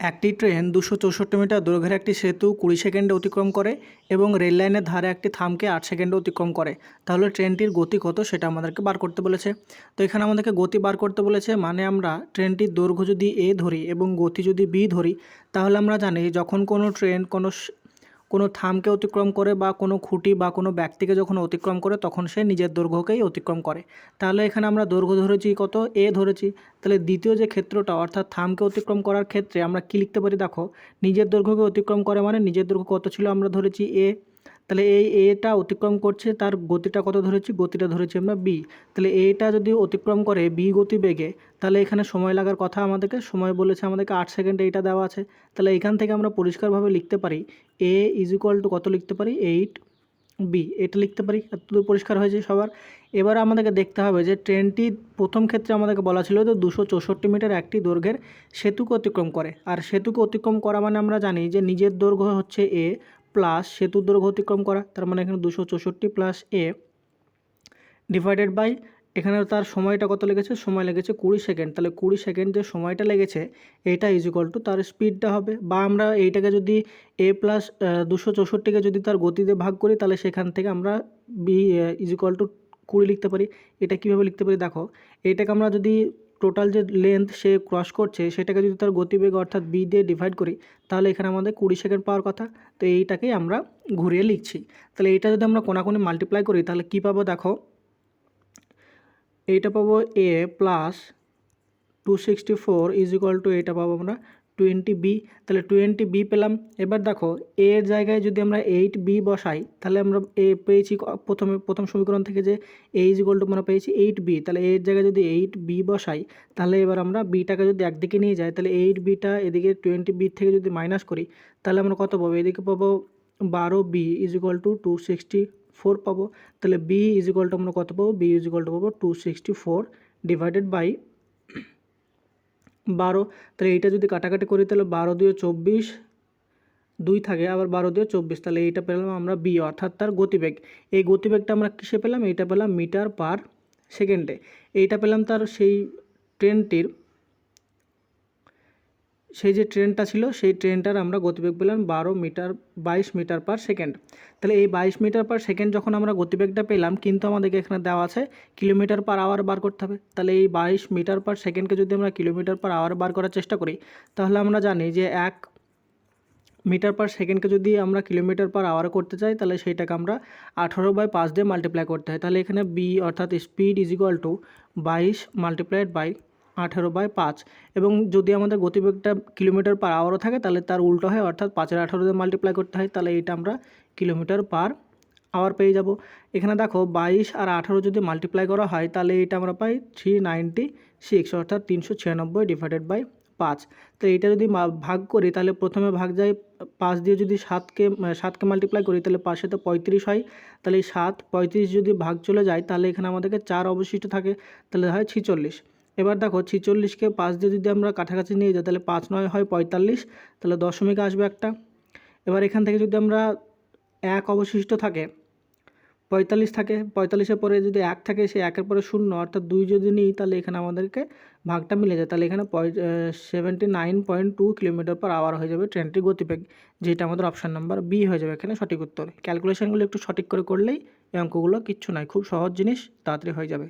একটি ট্রেন দুশো চৌষট্টি মিটার দৈর্ঘ্যের একটি সেতু কুড়ি সেকেন্ডে অতিক্রম করে এবং রেল লাইনের ধারে একটি থামকে আট সেকেন্ডে অতিক্রম করে। তাহলে ট্রেনটির গতি কত সেটা আমাদেরকে বার করতে বলেছে। তো এখানে আমাদেরকে গতি বার করতে বলেছে মানে আমরা ট্রেনটির দৈর্ঘ্য যদি এ ধরি এবং গতি যদি বি ধরি, তাহলে আমরা জানি যখন কোনো ট্রেন কোনো কোনো থামকে অতিক্রম করে বা কোনো খুঁটি বা কোনো ব্যক্তিকে যখন অতিক্রম করে, তখন সে নিজের দৈর্ঘ্যকেই অতিক্রম করে। তাহলে এখানে আমরা দৈর্ঘ্য ধরেছি কত? এ ধরেছি। তাহলে দ্বিতীয় যে ক্ষেত্রটা, অর্থাৎ থামকে অতিক্রম করার ক্ষেত্রে আমরা কী লিখতে পারি? দেখো, নিজের দৈর্ঘ্যকে অতিক্রম করে মানে নিজের দৈর্ঘ্য কত ছিল? আমরা ধরেছি এ তাহলে এই এটা অতিক্রম করছে, তার গতিটা কত ধরেছি? গতিটা ধরেছি আমরা বি। তাহলে এটা যদি অতিক্রম করে বি গতি বেগে, তাহলে এখানে সময় লাগার কথা আমাদেরকে, সময় বলেছে আমাদেরকে আট সেকেন্ড এইটা দেওয়া আছে। তাহলে এখান থেকে আমরা পরিষ্কারভাবে লিখতে পারি, এ ইজ ইকুয়াল টু কত লিখতে পারি? Eight B. এটা লিখতে পারি, এতদূর পরিষ্কার হয়েছে সবার। এবার আমাদেরকে দেখতে হবে যে ট্রেনটি প্রথম ক্ষেত্রে আমাদেরকে বলা ছিল যে দুশো চৌষট্টি মিটার একটি দৈর্ঘ্যের সেতুকে অতিক্রম করে। আর সেতুকে অতিক্রম করা মানে আমরা জানি যে নিজের দৈর্ঘ্য হচ্ছে এ প্লাস সেতুর দৈর্ঘ্য অতিক্রম করা, তার মানে এখানে দুশো চৌষট্টি প্লাস এ ডিভাইডেড বাই এখানে তার সময়টা কত লেগেছে? সময় লেগেছে কুড়ি সেকেন্ড তাহলে কুড়ি সেকেন্ড যে সময়টা লেগেছে এইটা ইজ ইকুয়াল টু তার স্পিডটা হবে। বা আমরা এইটাকে যদি এ প্লাস দুশো চৌষট্টিকে যদি তার গতিতে ভাগ করি, তাহলে সেখান থেকে আমরা বি ইজ ইকুয়াল টু কুড়ি লিখতে পারি। এটা কীভাবে লিখতে পারি? দেখো এইটাকে আমরা যদি টোটাল যে লেন্থ সে ক্রস করছে, সেটাকে যদি তার গতিবেগ অর্থাৎ বি দিয়ে ডিভাইড করি, তাহলে এখানে আমাদের কুড়ি সেকেন্ড পাওয়ার কথা। তো এইটাকেই আমরা ঘুরিয়ে লিখছি। তাহলে এইটা যদি আমরা কোনাকোনি মাল্টিপ্লাই করি, তাহলে কী পাবো দেখো? এইটা পাবো A plus two sixty four is equal to এইটা পাবো আমরা টোয়েন্টি বি, তাহলে টোয়েন্টি বি পেলাম। এবার দেখো, এ এর জায়গায় যদি আমরা এইট বি বসাই, তাহলে আমরা এ পেয়েছি প্রথমে, প্রথম সমীকরণ থেকে যে এ ইজ টু আমরা পেয়েছি এইট বি। তাহলে এর জায়গায় যদি এইট বি বসাই, তাহলে এবার আমরা বিটাকে যদি একদিকে নিয়ে যাই, তাহলে এইট বিটা এদিকে টোয়েন্টি বি থেকে যদি মাইনাস করি, তাহলে আমরা কত পাবো? এদিকে পাবো বারো B is equal to two sixty four পাবো। তাহলে বি ইজ ইকুয়াল টু আমরা কত পাবো? বি ইজ ইকুয়াল টু পাবো two sixty four divided by বারো, তাহলে এইটা যদি কাটাকাটি করি, তাহলে বারো দিয়ে চব্বিশ, দুই থাকে, আবার বারো দিয়ে চব্বিশ, তাহলে এইটা পেলাম আমরা বি, অর্থাৎ তার গতিবেগ। এই গতিবেগটা আমরা কিসে পেলাম? এইটা পেলাম মিটার পার সেকেন্ডে। এইটা পেলাম তার সেই ট্রেনটির সেই যে ট্রেনটা ছিল, সেই ট্রেনটার আমরা গতিবেগ পেলাম বারো মিটার, বাইশ মিটার পার সেকেন্ড। তাহলে এই বাইশ মিটার পার সেকেন্ড যখন আমরা গতিবেগটা পেলাম, কিন্তু আমাদেরকে এখানে দেওয়া আছে কিলোমিটার পার আওয়ার বার করতে হবে। তাহলে এই বাইশ মিটার পার সেকেন্ডকে যদি আমরা কিলোমিটার পার আওয়ার বার করার চেষ্টা করি, তাহলে আমরা জানি যে এক মিটার পার সেকেন্ডকে যদি আমরা কিলোমিটার পার আওয়ার করতে চাই, তাহলে সেইটাকে আমরা আঠারো বাই পাঁচ দিয়ে মাল্টিপ্লাই করতে হয়। তাহলে এখানে বি অর্থাৎ স্পিড ইজ ইকুয়াল টু বাইশ মাল্টিপ্লাইড বাই আঠারো বাই পাঁচ। এবং যদি আমাদের গতিবেগটা কিলোমিটার পার আওয়ারও থাকে, তাহলে তার উল্টো হয়, অর্থাৎ পাঁচের আঠারো দিয়ে মাল্টিপ্লাই করতে হয়, তাহলে এইটা আমরা কিলোমিটার পার আওয়ার পেয়ে যাব। এখানে দেখো, বাইশ আর আঠারো যদি মাল্টিপ্লাই করা হয়, তাহলে এটা আমরা পাই থ্রি নাইনটি সিক্স অর্থাৎ তিনশো ছিয়ানব্বই ডিভাইডেড বাই পাঁচ। তো এইটা যদি ভাগ করি, তাহলে প্রথমে ভাগ যায়, পাঁচ দিয়ে যদি সাতকে সাতকে মাল্টিপ্লাই করি, তাহলে পাশে তো পঁয়ত্রিশ হয়। তাহলে সাত পঁয়ত্রিশ যদি ভাগ চলে যায়, তাহলে এখানে আমাদেরকে চার অবশিষ্ট থাকে, তাহলে হয় ছিচল্লিশ। এবার দেখো ছিচল্লিশকে পাঁচ দিয়ে যদি আমরা কাছাকাছি নিয়ে যাই, তাহলে পাঁচ নয় হয় পঁয়তাল্লিশ, তাহলে দশমিক আসবে একটা। এবার এখান থেকে যদি আমরা এক অবশিষ্ট থাকে, পঁয়তাল্লিশ থাকে, পঁয়তাল্লিশের পরে যদি এক থাকে সে একের পরে শূন্য, অর্থাৎ দুই যদি নিই, তাহলে এখানে আমাদেরকে ভাগটা মিলে যায়। তাহলে এখানে seventy nine point two kilometre per hour হয়ে যাবে ট্রেনটির গতিবেগ, যেটা আমাদের অপশান নাম্বার বি হয়ে যাবে এখানে সঠিক উত্তর। ক্যালকুলেশনগুলো একটু সঠিক করে করলেই এই অঙ্কগুলো কিচ্ছু নয়, খুব সহজ জিনিস, তাড়াতাড়ি হয়ে যাবে।